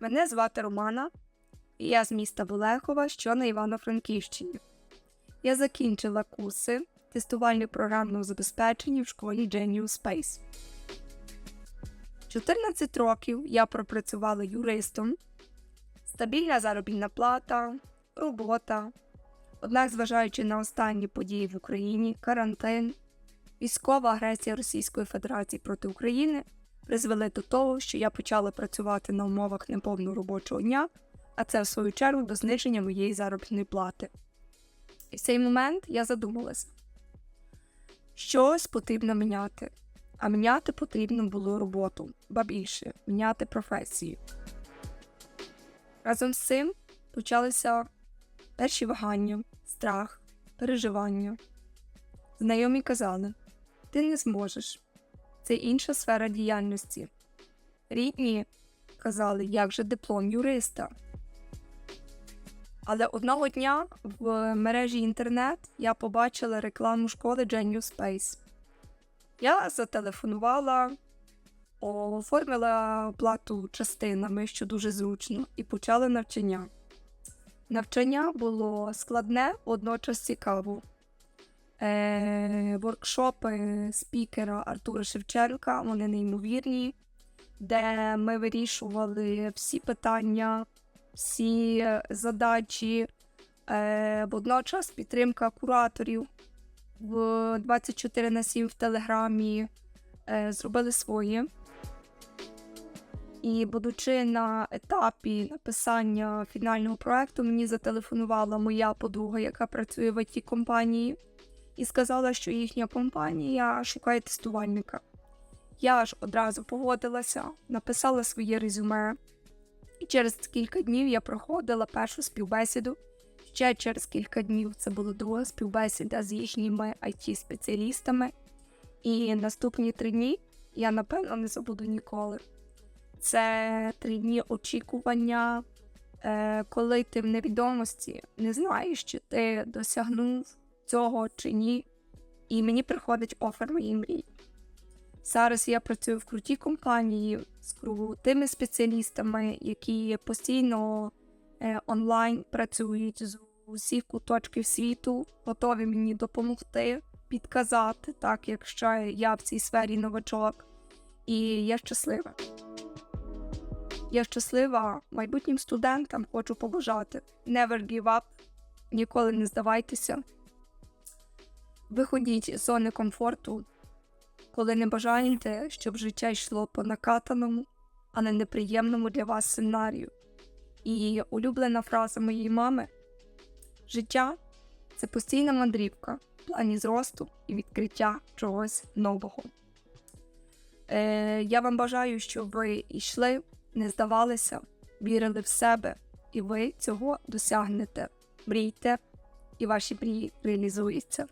Мене звати Романа, і я з міста Болехова, що на Івано-Франківщині. Я закінчила курси тестувальних програмного забезпечення в школі Genius Space. 14 років я пропрацювала юристом, стабільна заробітна плата, робота. Однак, зважаючи на останні події в Україні, карантин, військова агресія Російської Федерації проти України призвели до того, що я почала працювати на умовах неповного робочого дня, а це в свою чергу до зниження моєї заробітної плати. І в цей момент я задумалася, щось потрібно міняти. А міняти потрібно було роботу, ба більше міняти професію. Разом з цим почалися перші вагання, страх, переживання. Знайомі казали: ти не зможеш, це інша сфера діяльності. Рідні казали, як же диплом юриста. Але одного дня в мережі інтернет я побачила рекламу школи Genius Space. Я зателефонувала, оформила оплату частинами, що дуже зручно, і почала навчання. Навчання було складне, водночас цікаво. Е, воркшопи спікера Артура Шевченка, вони неймовірні, де ми вирішували всі питання, всі задачі, е, водночас підтримка кураторів в 24 на 7 в Телеграмі е, зробили своє. І, будучи на етапі написання фінального проекту, мені зателефонувала моя подруга, яка працює в it компанії, і сказала, що їхня компанія шукає тестувальника. Я ж одразу погодилася, написала своє резюме, і через кілька днів я проходила першу співбесіду. Ще через кілька днів це була друга співбесіда з їхніми it спеціалістами І наступні три дні я напевно не забуду ніколи. Це три дні очікування, е, коли ти в невідомості не знаєш, чи ти досягнув цього чи ні. І мені приходить офер моїй мрії. Зараз я працюю в крутій компанії з крутими спеціалістами, які постійно е, онлайн працюють з усіх куточків світу, готові мені допомогти, підказати, так якщо я в цій сфері новачок. І я щаслива. Я щаслива майбутнім студентам хочу побажати. Never give up, ніколи не здавайтеся. Виходіть з зони комфорту, коли не бажаєте, щоб життя йшло по накатаному, а не неприємному для вас сценарію. І улюблена фраза моєї мами: життя це постійна мандрівка в плані зросту і відкриття чогось нового. Е, Я вам бажаю, щоб ви йшли, не здавалися, вірили в себе, і ви цього досягнете. Мрійте, і ваші мрії реалізуються.